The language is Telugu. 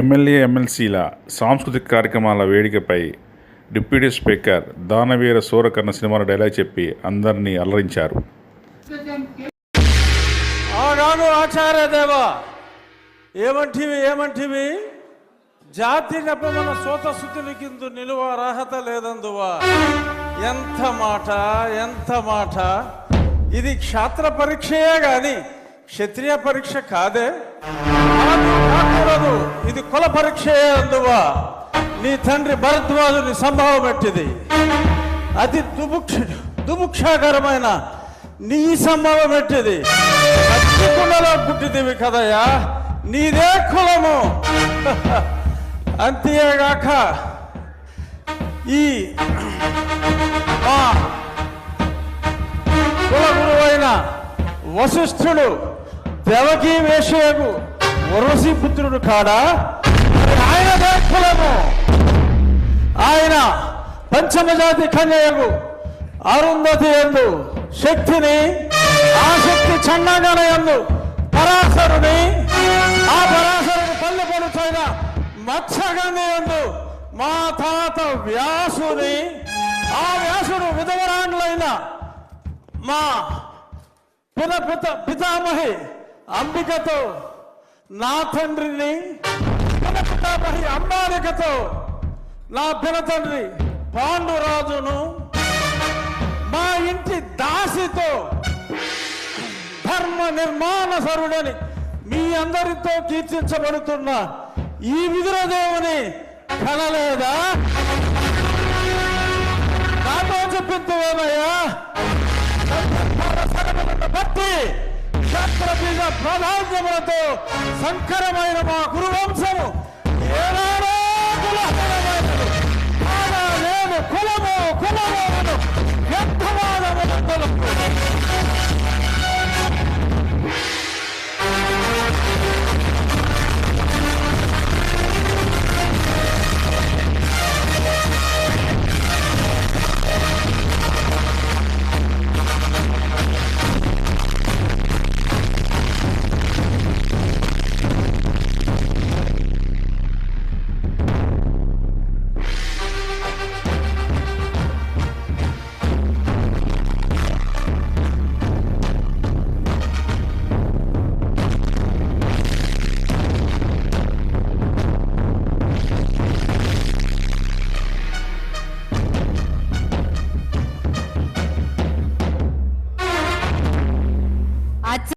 ఎమ్మెల్యే ఎమ్మెల్సీల సాంస్కృతిక కార్యక్రమాల వేడికపై డిప్యూటీ స్పీకర్ దానవీర సూరకర్ణ సినిమాలో డైలాగ్ చెప్పి అందరినీ అలరించారు. ఆనాడు ఆచార్య దేవ ఏమంటివి ఏమంటివి? జాతి నెపమన సోత శుద్ధుని కింద నిలువ అర్హత లేదందువా? ఎంత మాట ఎంత మాట? ఇది క్షాత్ర పరీక్షయే గాని క్షత్రియ పరీక్ష కాదే. కాదు, ఇది కుల పరీక్ష అందువా. నీ తండ్రి భరద్వాజుని సంభవం ఎట్టిది? అతి దుముక్ష దుముక్షాకరమైన నీ సంభవం ఎట్టిది? కులలో పుట్టిదివి కదయ్యా. నీదే కులము. అంతేగాక ఈ మా కుల గురువైన వశిష్ఠుడు దేవకీ వేషయకు వరసి పుత్రుడు కాడా ఆయన కులము ఆయన పంచమజాతి కన్యకు అరుంధతి ఎందు శక్తిని ఆ శక్తి చండగల ఎందు పరాశరుని ఆ పరాశరుని పల్లె పడుచైన మత్స్యగంధి ఎందు మా తాత వ్యాసుని ఆ వ్యాసుడు విధవరాండ్లైన మా పిత పిత పితామహి అంబికతో నా తండ్రిని పిన పితామహి నా పినతండ్రి పాండురాజును మా ఇంటి దాసితో ధర్మ నిర్మాణ సరుడని మీ అందరితో కీర్తించబడుతున్న ఈ విదురదేవుని కనలేదా? నాతో చెప్పిందేమయ్యా ప్రాధాన్యములతో సంకరమైన మా గురువంశము. ఏనాడో